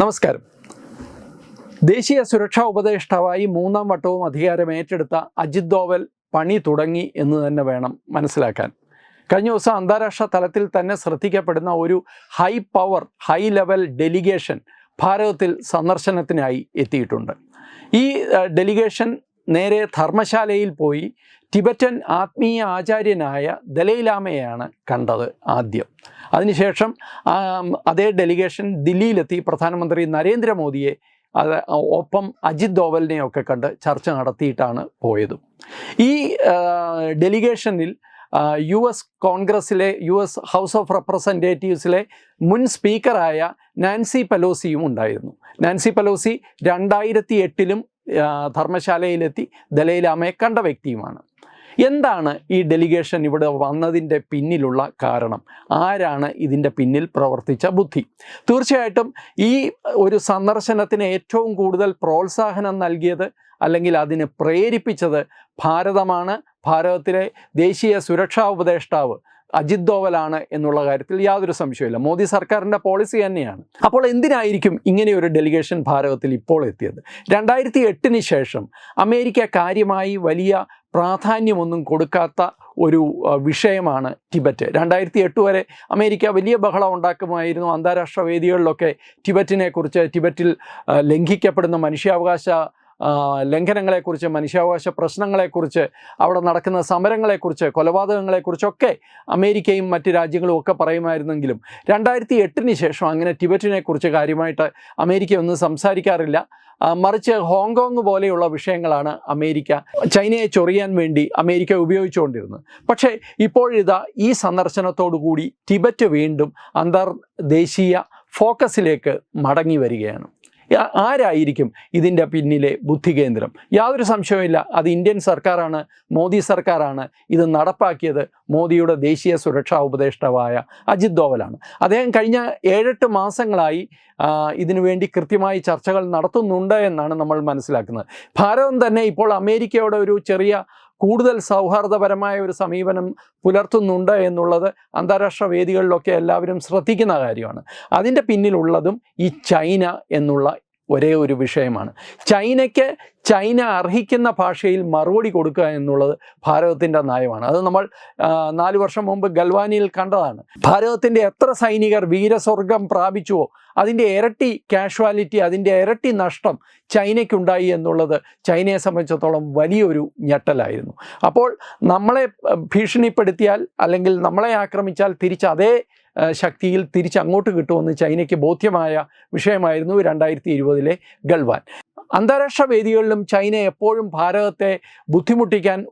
നമസ്കാരം. ദേശീയ സുരക്ഷാ ഉപദേഷ്ടാവായി മൂന്നാം വട്ടവും അധികാരം ഏറ്റെടുത്ത അജിത് ദോവൽ പണി തുടങ്ങി എന്ന് തന്നെ വേണം മനസ്സിലാക്കാൻ. കഴിഞ്ഞ ദിവസം അന്താരാഷ്ട്ര തലത്തിൽ തന്നെ ശ്രദ്ധിക്കപ്പെടുന്ന ഒരു high power high level delegation ഭാരതത്തിൽ സന്ദർശനത്തിനായി എത്തിയിട്ടുണ്ട്. ഈ ഡെലിഗേഷൻ നേരെ ധർമ്മശാലയിൽ പോയി ടിബറ്റൻ ആത്മീയ ആചാര്യനായ ദലൈലാമയെയാണ് കണ്ടത് ആദ്യം. അതിനുശേഷം അതേ ഡെലിഗേഷൻ ദില്ലിയിലെത്തി പ്രധാനമന്ത്രി നരേന്ദ്രമോദിയെ അത് ഒപ്പം അജിത് ദോവലിനെയൊക്കെ കണ്ട് ചർച്ച നടത്തിയിട്ടാണ് പോയത്. ഈ ഡെലിഗേഷനിൽ യു എസ് കോൺഗ്രസ്സിലെ യു എസ് ഹൗസ് ഓഫ് റെപ്രസെന്റേറ്റീവ്സിലെ മുൻ സ്പീക്കറായ നാൻസി പലോസിയും ഉണ്ടായിരുന്നു. നാൻസി പലോസി രണ്ടായിരത്തി എട്ടിലും ധർമ്മശാലയിലെത്തി ദലൈലാമയെ കണ്ട വ്യക്തിയുമാണ്. എന്താണ് ഈ ഡെലിഗേഷൻ ഇവിടെ വന്നതിന്റെ പിന്നിലുള്ള കാരണം? ആരാണ് ഇതിന്റെ പിന്നിൽ പ്രവർത്തിച്ച ബുദ്ധി? തീർച്ചയായിട്ടും ഈ ഒരു സന്ദർശനത്തിന് ഏറ്റവും കൂടുതൽ പ്രോത്സാഹനം നൽകിയത് അല്ലെങ്കിൽ അതിന് പ്രേരിപ്പിച്ചത് ഭാരതമാണ്. ഭാരതത്തിലെ ദേശീയ സുരക്ഷാ ഉപദേഷ്ടാവ് അജിത് ദോവലാണ് എന്നുള്ള കാര്യത്തിൽ യാതൊരു സംശയമില്ല മോദി സർക്കാരിന്റെ പോളിസി തന്നെയാണ്. അപ്പോൾ എന്തിനായിരിക്കും ഇങ്ങനെ ഒരു ഡെലിഗേഷൻ ഭാരതത്തിൽ ഇപ്പോൾ എത്തിയത്? രണ്ടായിരത്തി എട്ടിന് ശേഷം അമേരിക്ക കാര്യമായി വലിയ പ്രാധാന്യമൊന്നും കൊടുക്കാത്ത ഒരു വിഷയമാണ് ടിബറ്റ്. രണ്ടായിരത്തി എട്ട് വരെ അമേരിക്ക വലിയ ബഹളം ഉണ്ടാക്കുമായിരുന്നു. അന്താരാഷ്ട്ര വേദികളിലൊക്കെ ടിബറ്റിനെക്കുറിച്ച് ടിബറ്റിൽ ലംഘിക്കപ്പെടുന്ന മനുഷ്യാവകാശ ലംഘനങ്ങളെക്കുറിച്ച് മനുഷ്യാവകാശ പ്രശ്നങ്ങളെക്കുറിച്ച് അവിടെ നടക്കുന്ന സമരങ്ങളെക്കുറിച്ച് കൊലപാതകങ്ങളെക്കുറിച്ചൊക്കെ അമേരിക്കയും മറ്റ് രാജ്യങ്ങളും ഒക്കെ പറയുമായിരുന്നെങ്കിലും രണ്ടായിരത്തി എട്ടിന് ശേഷം അങ്ങനെ ടിബറ്റിനെക്കുറിച്ച് കാര്യമായിട്ട് അമേരിക്ക ഒന്നും സംസാരിക്കാറില്ല. മറിച്ച് ഹോങ്കോങ് പോലെയുള്ള വിഷയങ്ങളാണ് അമേരിക്ക ചൈനയെ ചൊറിയാൻ വേണ്ടി അമേരിക്ക ഉപയോഗിച്ചുകൊണ്ടിരുന്നത്. പക്ഷേ ഇപ്പോഴിതാ ഈ സന്ദർശനത്തോടു കൂടി ടിബറ്റ് വീണ്ടും അന്തർദേശീയ ഫോക്കസിലേക്ക് മടങ്ങി വരികയാണ്. ആരായിരിക്കും ഇതിന്റെ പിന്നിലെ ബുദ്ധികേന്ദ്രം? യാതൊരു സംശയവുമില്ല. അത് ഇന്ത്യൻ സർക്കാരാണ് മോദി സർക്കാരാണ് ഇത് നടപ്പാക്കിയത് മോദിയുടെ ദേശീയ സുരക്ഷാ ഉപദേഷ്ടാവായ അജിത് ദോവലാണ് അദ്ദേഹം കഴിഞ്ഞ ഏഴെട്ട് മാസങ്ങളായി ഇതിനുവേണ്ടി ഇതിനു വേണ്ടി കൃത്യമായി ചർച്ചകൾ നടത്തുന്നുണ്ട് എന്നാണ് നമ്മൾ മനസ്സിലാക്കുന്നത്. ഭാരതം തന്നെ ഇപ്പോൾ അമേരിക്കയോട് ഒരു ചെറിയ കൂടുതൽ സൗഹാർദ്ദപരമായ ഒരു സമീപനം പുലർത്തുന്നുണ്ട് എന്നുള്ളത് അന്താരാഷ്ട്ര വേദികളിലൊക്കെ എല്ലാവരും ശ്രദ്ധിക്കുന്ന കാര്യമാണ്. അതിന്റെ പിന്നിലുള്ളതും ഈ ചൈന എന്നുള്ള ഒരേ ഒരു വിഷയമാണ്. ചൈനയ്ക്ക് ചൈന അർഹിക്കുന്ന ഭാഷയിൽ മറുപടി കൊടുക്കുക എന്നുള്ളത് ഭാരതത്തിന്റെ നയമാണ്. അത് നമ്മൾ നാല് വർഷം മുമ്പ് ഗൽവാനിയിൽ കണ്ടതാണ്. ഭാരതത്തിന്റെ എത്ര സൈനികർ വീരസ്വർഗം പ്രാപിച്ചുവോ അതിന്റെ ഇരട്ടി കാഷ്വാലിറ്റി അതിന്റെ ഇരട്ടി നഷ്ടം ചൈനയ്ക്കുണ്ടായി എന്നുള്ളത് ചൈനയെ സംബന്ധിച്ചിടത്തോളം വലിയൊരു ഞെട്ടലായിരുന്നു. അപ്പോൾ നമ്മളെ ഭീഷണിപ്പെടുത്തിയാൽ അല്ലെങ്കിൽ നമ്മളെ ആക്രമിച്ചാൽ തിരിച്ച് അതേ ശക്തിയിൽ തിരിച്ചങ്ങോട്ട് കിട്ടുമെന്ന് ചൈനയ്ക്ക് ബോധ്യമായ വിഷയമായിരുന്നു രണ്ടായിരത്തി ഇരുപതിലെ ഗൾവാൻ. അന്താരാഷ്ട്ര വേദികളിലും ചൈന എപ്പോഴും ഭാരതത്തെ ബുദ്ധിമുട്ടിക്കാൻ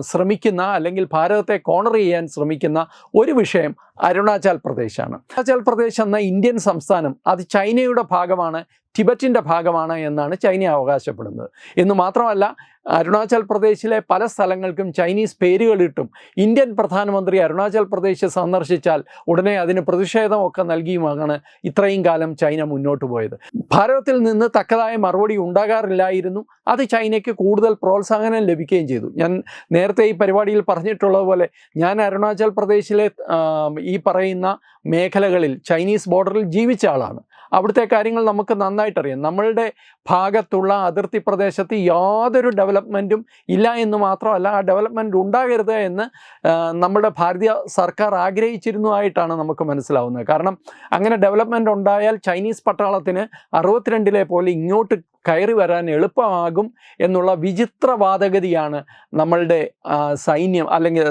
ശ്രമിക്കുന്ന അല്ലെങ്കിൽ ഭാരതത്തെ കോണർ ചെയ്യാൻ ശ്രമിക്കുന്ന ഒരു വിഷയം അരുണാചൽ പ്രദേശാണ്. അരുണാചൽ പ്രദേശ് എന്ന ഇന്ത്യൻ സംസ്ഥാനം അത് ചൈനയുടെ ഭാഗമാണ് ടിബറ്റിന്റെ ഭാഗമാണ് എന്നാണ് ചൈന അവകാശപ്പെടുന്നത്. എന്ന് മാത്രമല്ല അരുണാചൽ പ്രദേശിലെ പല സ്ഥലങ്ങൾക്കും ചൈനീസ് പേരുകളിട്ടും ഇന്ത്യൻ പ്രധാനമന്ത്രി അരുണാചൽ പ്രദേശ് സന്ദർശിച്ചാൽ ഉടനെ അതിന് പ്രതിഷേധമൊക്കെ നൽകിയുമാണ് ഇത്രയും കാലം ചൈന മുന്നോട്ട് പോയത്. ഭാരതത്തിൽ നിന്ന് തക്കതായ മറുപടി ഉണ്ടാകാറില്ലായിരുന്നു. അത് ചൈനയ്ക്ക് കൂടുതൽ പ്രോത്സാഹനം ലഭിക്കുകയും ചെയ്തു. ഞാൻ നേരത്തെ ഈ പരിപാടിയിൽ പറഞ്ഞിട്ടുള്ളതുപോലെ ഞാൻ അരുണാചൽ പ്രദേശിലെ ഈ പറയുന്ന മേഖലകളിൽ ചൈനീസ് ബോർഡറിൽ ജീവിച്ച ആളാണ്. അവിടുത്തെ കാര്യങ്ങൾ നമുക്ക് നന്നായിട്ടറിയാം. നമ്മളുടെ ഭാഗത്തുള്ള അതിർത്തി പ്രദേശത്ത് യാതൊരു ഡെവലപ്മെന്റും ഇല്ല എന്ന് മാത്രമല്ല ആ ഡെവലപ്മെന്റ് ഉണ്ടാകരുത് എന്ന് നമ്മുടെ ഭാരതീയ സർക്കാർ ആഗ്രഹിച്ചിരുന്നതായിട്ടാണ് നമുക്ക് മനസ്സിലാവുന്നത്. കാരണം അങ്ങനെ ഡെവലപ്മെന്റ് ഉണ്ടായാൽ ചൈനീസ് പട്ടാളത്തിന് അറുപത്തിരണ്ടിലെ പോലെ ഇങ്ങോട്ട് കയറി വരാൻ എളുപ്പമാകും എന്നുള്ള വിചിത്രവാദഗതിയാണ് നമ്മളുടെ സൈന്യം അല്ലെങ്കിൽ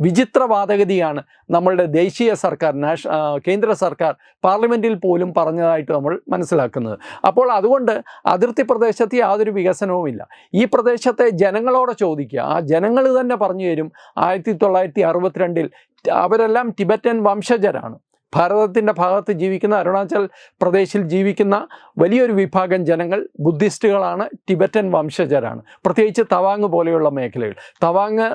വിചിത്രവാദഗതിയാണ് നമ്മളുടെ ദേശീയ സർക്കാർ നാഷ കേന്ദ്ര സർക്കാർ പാർലമെന്റിൽ പോലും പറഞ്ഞതായിട്ട് നമ്മൾ മനസ്സിലാക്കുന്നത്. അപ്പോൾ അതുകൊണ്ട് അതിർത്തി പ്രദേശത്ത് യാതൊരു വികസനവുമില്ല ഈ പ്രദേശത്തെ ജനങ്ങളോട് ചോദിക്കുക ആ ജനങ്ങൾ തന്നെ പറഞ്ഞു തരും ആയിരത്തി തൊള്ളായിരത്തി അറുപത്തിരണ്ടിൽ അവരെല്ലാം ടിബറ്റൻ വംശജരാണ്. ഭാരതത്തിന്റെ ഭാഗത്ത് ജീവിക്കുന്ന അരുണാചൽ പ്രദേശിൽ ജീവിക്കുന്ന വലിയൊരു വിഭാഗം ജനങ്ങൾ ബുദ്ധിസ്റ്റുകളാണ് ടിബറ്റൻ വംശജരാണ്. പ്രത്യേകിച്ച് തവാങ് പോലെയുള്ള മേഖലകൾ. തവാങ്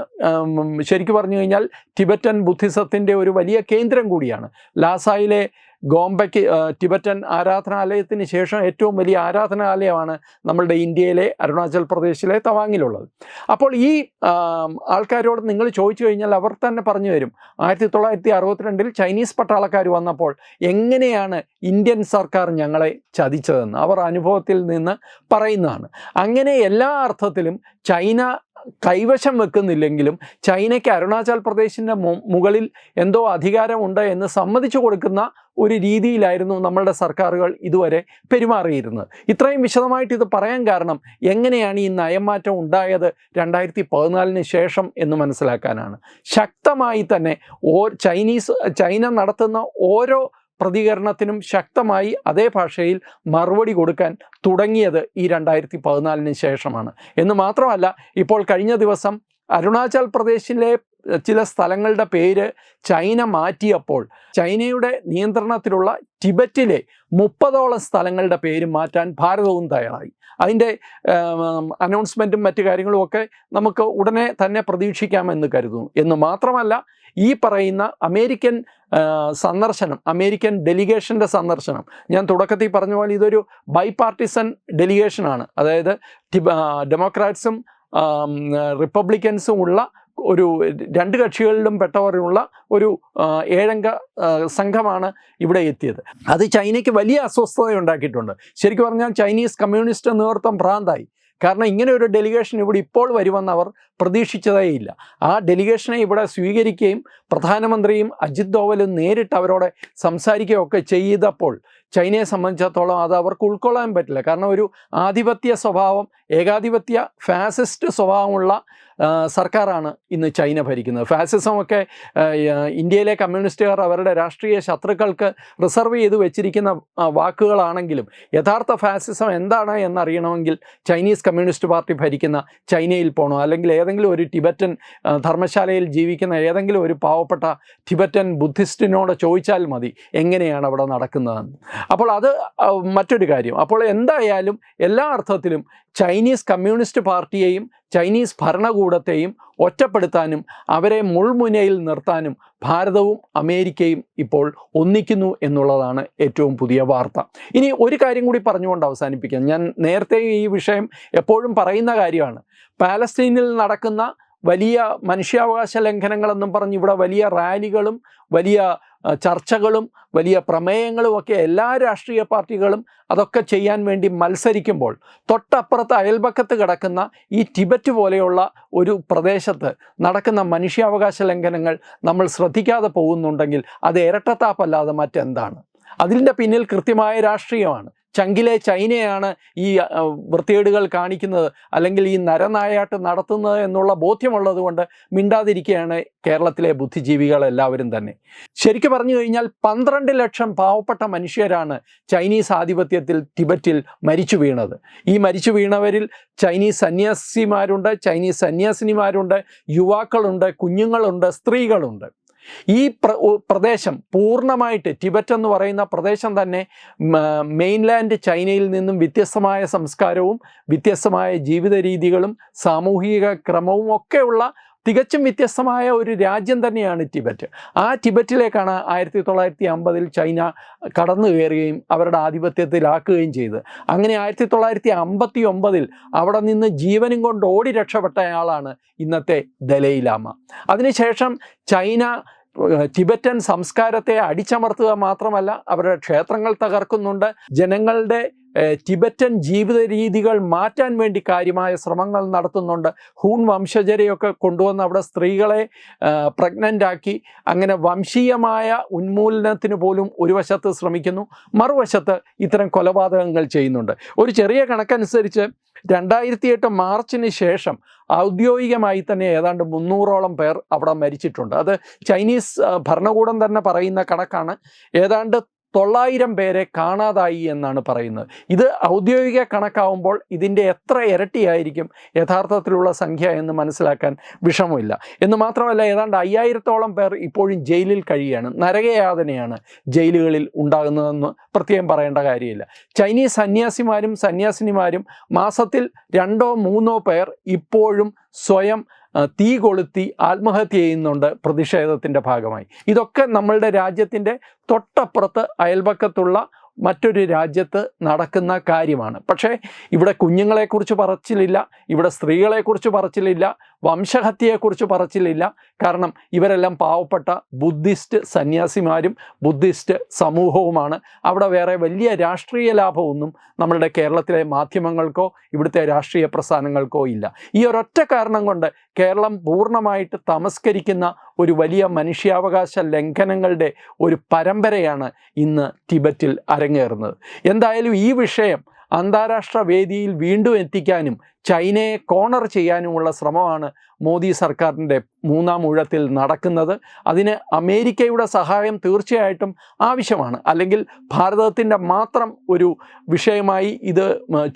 ശരിക്കു പറഞ്ഞു കഴിഞ്ഞാൽ ടിബറ്റൻ ബുദ്ധിസത്തിന്റെ ഒരു വലിയ കേന്ദ്രം കൂടിയാണ്. ലാസായിലെ ഗോംബയ്ക്ക് ടിബറ്റൻ ആരാധനാലയത്തിന് ശേഷം ഏറ്റവും വലിയ ആരാധനാലയമാണ് നമ്മളുടെ ഇന്ത്യയിലെ അരുണാചൽ പ്രദേശിലെ തവാങ്ങിലുള്ളത്. അപ്പോൾ ഈ ആൾക്കാരോട് നിങ്ങൾ ചോദിച്ചു കഴിഞ്ഞാൽ അവർ തന്നെ പറഞ്ഞു തരും. ആയിരത്തി തൊള്ളായിരത്തി അറുപത്തിരണ്ടിൽ ചൈനീസ് പട്ടാളക്കാർ വന്നപ്പോൾ എങ്ങനെയാണ് ഇന്ത്യൻ സർക്കാർ ഞങ്ങളെ ചതിച്ചതെന്ന് അവർ അനുഭവത്തിൽ നിന്ന് പറയുന്നതാണ്. അങ്ങനെ എല്ലാ അർത്ഥത്തിലും ചൈന കൈവശം വെക്കുന്നില്ലെങ്കിലും ചൈനയ്ക്ക് അരുണാചൽ പ്രദേശിന്റെ മുകളിൽ എന്തോ അധികാരമുണ്ട് എന്ന് സമ്മതിച്ചു കൊടുക്കുന്ന ഒരു രീതിയിലായിരുന്നു നമ്മളുടെ സർക്കാരുകൾ ഇതുവരെ പെരുമാറിയിരുന്നത്. ഇത്രയും വിശദമായിട്ട് ഇത് പറയാൻ കാരണം എങ്ങനെയാണ് ഈ നയംമാറ്റം ഉണ്ടായത് രണ്ടായിരത്തി പതിനാലിന് ശേഷം എന്ന് മനസ്സിലാക്കാനാണ്. ശക്തമായി തന്നെ ഓ ചൈനീസ് ചൈന നടത്തുന്ന ഓരോ പ്രതികരണത്തിനും ശക്തമായി അതേ ഭാഷയിൽ മറുപടി കൊടുക്കാൻ തുടങ്ങിയത് ഈ രണ്ടായിരത്തി പതിനാലിന് ശേഷമാണ്. എന്ന് മാത്രമല്ല ഇപ്പോൾ കഴിഞ്ഞ ദിവസം അരുണാചൽ പ്രദേശിലെ ചില സ്ഥലങ്ങളുടെ പേര് ചൈന മാറ്റിയപ്പോൾ ചൈനയുടെ നിയന്ത്രണത്തിലുള്ള ടിബറ്റിലെ മുപ്പതോളം സ്ഥലങ്ങളുടെ പേര് മാറ്റാൻ ഭാരതവും തയ്യാറായി. അതിന്റെ അനൗൺസ്മെന്റും മറ്റു കാര്യങ്ങളുമൊക്കെ നമുക്ക് ഉടനെ തന്നെ പ്രതീക്ഷിക്കാമെന്ന് കരുതുന്നു. എന്ന് മാത്രമല്ല ഈ പറയുന്ന അമേരിക്കൻ സന്ദർശനം അമേരിക്കൻ ഡെലിഗേഷന്റെ സന്ദർശനം ഞാൻ തുടക്കത്തിൽ പറഞ്ഞ പോലെ ഇതൊരു ബൈ പാർട്ടിസൺ ഡെലിഗേഷനാണ്. അതായത് ഡെമോക്രാറ്റ്സും റിപ്പബ്ലിക്കൻസും ഉള്ള ഒരു രണ്ട് കക്ഷികളിലും പെട്ടവരുള്ള ഒരു ഏഴംഗ സംഘമാണ് ഇവിടെ എത്തിയത്. അത് ചൈനയ്ക്ക് വലിയ അസ്വസ്ഥത ഉണ്ടാക്കിയിട്ടുണ്ട് ശരിക്കും പറഞ്ഞാൽ ചൈനീസ് കമ്മ്യൂണിസ്റ്റ് നേതൃത്വം ഭ്രാന്തായി. കാരണം ഇങ്ങനെ ഒരു ഡെലിഗേഷൻ ഇവിടെ ഇപ്പോൾ വരുമെന്ന് അവർ പ്രതീക്ഷിച്ചതേയില്ല. ആ ഡെലിഗേഷനെ ഇവിടെ സ്വീകരിക്കുകയും പ്രധാനമന്ത്രിയും അജിത് ദോവലും നേരിട്ട് അവരോട് സംസാരിക്കുകയൊക്കെ ചെയ്തപ്പോൾ ചൈനയെ സംബന്ധിച്ചിടത്തോളം അത് അവർക്ക് ഉൾക്കൊള്ളാൻ പറ്റില്ല. കാരണം ഒരു ആധിപത്യ സ്വഭാവം ഏകാധിപത്യ ഫാസിസ്റ്റ് സ്വഭാവമുള്ള സർക്കാരാണ് ഇന്ന് ചൈന ഭരിക്കുന്നത്. ഫാസിസമൊക്കെ ഇന്ത്യയിലെ കമ്മ്യൂണിസ്റ്റുകാർ അവരുടെ രാഷ്ട്രീയ ശത്രുക്കൾക്ക് റിസർവ് ചെയ്ത് വെച്ചിരിക്കുന്ന വാക്കുകളാണെങ്കിലും യഥാർത്ഥ ഫാസിസം എന്താണ് എന്നറിയണമെങ്കിൽ ചൈനീസ് കമ്മ്യൂണിസ്റ്റ് പാർട്ടി ഭരിക്കുന്ന ചൈനയിൽ പോകണോ അല്ലെങ്കിൽ ഏതെങ്കിലും ഒരു ടിബറ്റൻ ധർമ്മശാലയിൽ ജീവിക്കുന്ന ഏതെങ്കിലും ഒരു പാവപ്പെട്ട ടിബറ്റൻ ബുദ്ധിസ്റ്റിനോട് ചോദിച്ചാൽ മതി എങ്ങനെയാണ് അവിടെ നടക്കുന്നതെന്ന്. അപ്പോൾ അത് മറ്റൊരു കാര്യം. അപ്പോൾ എന്തായാലും എല്ലാ അർത്ഥത്തിലും ചൈനീസ് കമ്മ്യൂണിസ്റ്റ് പാർട്ടിയെയും ചൈനീസ് ഭരണകൂടത്തെയും ഒറ്റപ്പെടുത്താനും അവരെ മുൾമുനയിൽ നിർത്താനും ഭാരതവും അമേരിക്കയും ഇപ്പോൾ ഒന്നിക്കുന്നു എന്നുള്ളതാണ് ഏറ്റവും പുതിയ വാർത്ത. ഇനി ഒരു കാര്യം കൂടി പറഞ്ഞുകൊണ്ട് അവസാനിപ്പിക്കാം. ഞാൻ നേരത്തെ ഈ വിഷയം എപ്പോഴും പറയുന്ന കാര്യമാണ്. പാലസ്തീനിൽ നടക്കുന്ന വലിയ മനുഷ്യാവകാശ ലംഘനങ്ങളെന്നും പറഞ്ഞ് ഇവിടെ വലിയ റാലികളും വലിയ ചർച്ചകളും വലിയ പ്രമേയങ്ങളും ഒക്കെ എല്ലാ രാഷ്ട്രീയ പാർട്ടികളും അതൊക്കെ ചെയ്യാൻ വേണ്ടി മത്സരിക്കുമ്പോൾ തൊട്ടപ്പുറത്ത് അയൽപക്കത്ത് കിടക്കുന്ന ഈ ടിബറ്റ് പോലെയുള്ള ഒരു പ്രദേശത്ത് നടക്കുന്ന മനുഷ്യാവകാശ ലംഘനങ്ങൾ നമ്മൾ ശ്രദ്ധിക്കാതെ പോകുന്നുണ്ടെങ്കിൽ അത് ഇരട്ടത്താപ്പല്ലാതെ മറ്റെന്താണ്? അതിന്റെ പിന്നിൽ കൃത്യമായ രാഷ്ട്രീയമാണ്. ചങ്കിലെ ചൈനയാണ് ഈ വൃത്തികേടുകൾ കാണിക്കുന്നത്. അല്ലെങ്കിൽ ഈ നരനായാട്ട് നടത്തുന്നത് എന്നുള്ള ബോധ്യമുള്ളത് കൊണ്ട് മിണ്ടാതിരിക്കുകയാണ് കേരളത്തിലെ ബുദ്ധിജീവികൾ എല്ലാവരും തന്നെ. ശരിക്കും പറഞ്ഞു കഴിഞ്ഞാൽ പന്ത്രണ്ട് ലക്ഷം പാവപ്പെട്ട മനുഷ്യരാണ് ചൈനീസ് ആധിപത്യത്തിൽ ടിബറ്റിൽ മരിച്ചു വീണത്. ഈ മരിച്ചു വീണവരിൽ ചൈനീസ് സന്യാസിമാരുണ്ട് ചൈനീസ് സന്യാസിനിമാരുണ്ട് യുവാക്കളുണ്ട് കുഞ്ഞുങ്ങളുണ്ട് സ്ത്രീകളുണ്ട്. ഈ പ്ര പ്രദേശം പൂർണമായിട്ട് ടിബറ്റ് എന്ന് പറയുന്ന പ്രദേശം തന്നെ മെയിൻലാൻഡ് ചൈനയിൽ നിന്നും വ്യത്യസ്തമായ സംസ്കാരവും വ്യത്യസ്തമായ ജീവിത രീതികളും സാമൂഹിക ക്രമവും ഒക്കെയുള്ള തികച്ചും വ്യത്യസ്തമായ ഒരു രാജ്യം തന്നെയാണ് ടിബറ്റ്. ആ ടിബറ്റിലേക്കാണ് ആയിരത്തി തൊള്ളായിരത്തി അമ്പതിൽ ചൈന കടന്നു കയറുകയും അവരുടെ ആധിപത്യത്തിലാക്കുകയും ചെയ്തത്. അങ്ങനെ ആയിരത്തി തൊള്ളായിരത്തി അമ്പത്തി ഒമ്പതിൽ അവിടെ നിന്ന് ജീവനും കൊണ്ട് ഓടി രക്ഷപ്പെട്ടയാളാണ് ഇന്നത്തെ ദലൈലാമ അതിനുശേഷം ചൈന ടിബറ്റൻ സംസ്കാരത്തെ അടിച്ചമർത്തുക മാത്രമല്ല അവരുടെ ക്ഷേത്രങ്ങൾ തകർക്കുന്നുണ്ട്. ജനങ്ങളുടെ ടിബറ്റൻ ജീവിത രീതികൾ മാറ്റാൻ വേണ്ടി കാര്യമായ ശ്രമങ്ങൾ നടത്തുന്നുണ്ട്. ഹൂൺ വംശജരെയൊക്കെ കൊണ്ടുവന്ന് അവിടെ സ്ത്രീകളെ പ്രഗ്നന്റ് ആക്കി. അങ്ങനെ വംശീയമായ ഉന്മൂലനത്തിന് പോലും ഒരു വശത്ത് ശ്രമിക്കുന്നു. മറുവശത്ത് ഇത്തരം കൊലപാതകങ്ങൾ ചെയ്യുന്നുണ്ട്. ഒരു ചെറിയ കണക്കനുസരിച്ച് രണ്ടായിരത്തി എട്ട് മാർച്ചിന് ശേഷം ഔദ്യോഗികമായി തന്നെ ഏതാണ്ട് മുന്നൂറോളം പേർ അവിടെ മരിച്ചിട്ടുണ്ട്. അത് ചൈനീസ് ഭരണകൂടം തന്നെ പറയുന്ന കണക്കാണ്. ഏതാണ്ട് തൊള്ളായിരം പേരെ കാണാതായി എന്നാണ് പറയുന്നത്. ഇത് ഔദ്യോഗിക കണക്കാവുമ്പോൾ ഇതിന്റെ എത്ര ഇരട്ടിയായിരിക്കും യഥാർത്ഥത്തിലുള്ള സംഖ്യ എന്ന് മനസ്സിലാക്കാൻ വിഷമമില്ല. എന്ന് മാത്രമല്ല ഏതാണ്ട് അയ്യായിരത്തോളം പേർ ഇപ്പോഴും ജയിലിൽ കഴിയുകയാണ്. നരകയാതനയാണ് ജയിലുകളിൽ ഉണ്ടാകുന്നതെന്ന് പ്രത്യേകം പറയേണ്ട കാര്യമില്ല. ചൈനീസ് സന്യാസിമാരും സന്യാസിനിമാരും മാസത്തിൽ രണ്ടോ മൂന്നോ പേർ ഇപ്പോഴും സ്വയം തീ കൊളുത്തി ആത്മഹത്യ ചെയ്യുന്നുണ്ട് പ്രതിഷേധത്തിന്റെ ഭാഗമായി. ഇതൊക്കെ നമ്മളുടെ രാജ്യത്തിന്റെ തൊട്ടപ്പുറത്ത് അയൽപക്കത്തുള്ള മറ്റൊരു രാജ്യത്ത് നടക്കുന്ന കാര്യമാണ്. പക്ഷേ ഇവിടെ കുഞ്ഞുങ്ങളെക്കുറിച്ച് പറച്ചിലില്ല ഇവിടെ സ്ത്രീകളെക്കുറിച്ച് പറച്ചിലില്ല വംശഹത്യയെക്കുറിച്ച് പറച്ചിലില്ല. കാരണം ഇവരെല്ലാം പാവപ്പെട്ട ബുദ്ധിസ്റ്റ് സന്യാസിമാരും ബുദ്ധിസ്റ്റ് സമൂഹവുമാണ്. അവിടെ വേറെ വലിയ രാഷ്ട്രീയ ലാഭമൊന്നും നമ്മളുടെ കേരളത്തിലെ മാധ്യമങ്ങൾക്കോ ഇവിടുത്തെ രാഷ്ട്രീയ പ്രസ്ഥാനങ്ങൾക്കോ ഇല്ല. ഈ ഒരൊറ്റ കാരണം കൊണ്ട് കേരളം പൂർണമായിട്ട് തമസ്കരിക്കുന്ന ഒരു വലിയ മനുഷ്യാവകാശ ലംഘനങ്ങളുടെ ഒരു പരമ്പരയാണ് ഇന്ന് ടിബറ്റിൽ അരങ്ങേറുന്നത്. എന്തായാലും ഈ വിഷയം അന്താരാഷ്ട്ര വേദിയിൽ വീണ്ടും എത്തിക്കാനും ചൈനയെ കോണർ ചെയ്യാനുമുള്ള ശ്രമമാണ് മോദി സർക്കാരിന്റെ മൂന്നാം ഊഴത്തിൽ നടക്കുന്നത് അതിന് അമേരിക്കയുടെ സഹായം തീർച്ചയായിട്ടും ആവശ്യമാണ്. അല്ലെങ്കിൽ ഭാരതത്തിന്റെ മാത്രം ഒരു വിഷയമായി ഇത്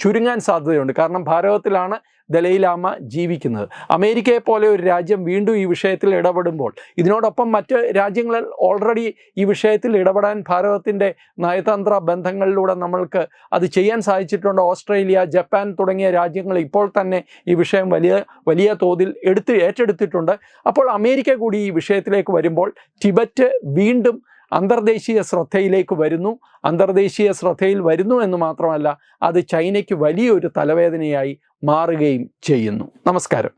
ചുരുങ്ങാൻ സാധ്യതയുണ്ട്. കാരണം ഭാരതത്തിലാണ് ദലൈലാമ ജീവിക്കുന്നത്. അമേരിക്കയെ പോലെ ഒരു രാജ്യം വീണ്ടും ഈ വിഷയത്തിൽ ഇടപെടുമ്പോൾ ഇതിനോടൊപ്പം മറ്റ് രാജ്യങ്ങളിൽ ഓൾറെഡി ഈ വിഷയത്തിൽ ഇടപെടാൻ ഭാരതത്തിന്റെ നയതന്ത്ര ബന്ധങ്ങളിലൂടെ നമ്മൾക്ക് അത് ചെയ്യാൻ സാധിച്ചിട്ടുണ്ട്. ഓസ്ട്രേലിയ ജപ്പാൻ തുടങ്ങിയ രാജ്യങ്ങൾ ഇപ്പോൾ തന്നെ ഈ വിഷയം വലിയ വലിയ തോതിൽ എടുത്ത് ഏറ്റെടുത്തിട്ടുണ്ട്. അപ്പോൾ അമേരിക്ക കൂടി ഈ വിഷയത്തിലേക്ക് വരുമ്പോൾ ടിബറ്റ് വീണ്ടും അന്തർദേശീയ ശ്രദ്ധയിലേക്ക് വരുന്നു. അന്തർദേശീയ ശ്രദ്ധയിൽ വരുന്നു എന്ന് മാത്രമല്ല അത് ചൈനയ്ക്ക് വലിയൊരു തലവേദനയായി മാറുകയും ചെയ്യുന്നു. നമസ്കാരം.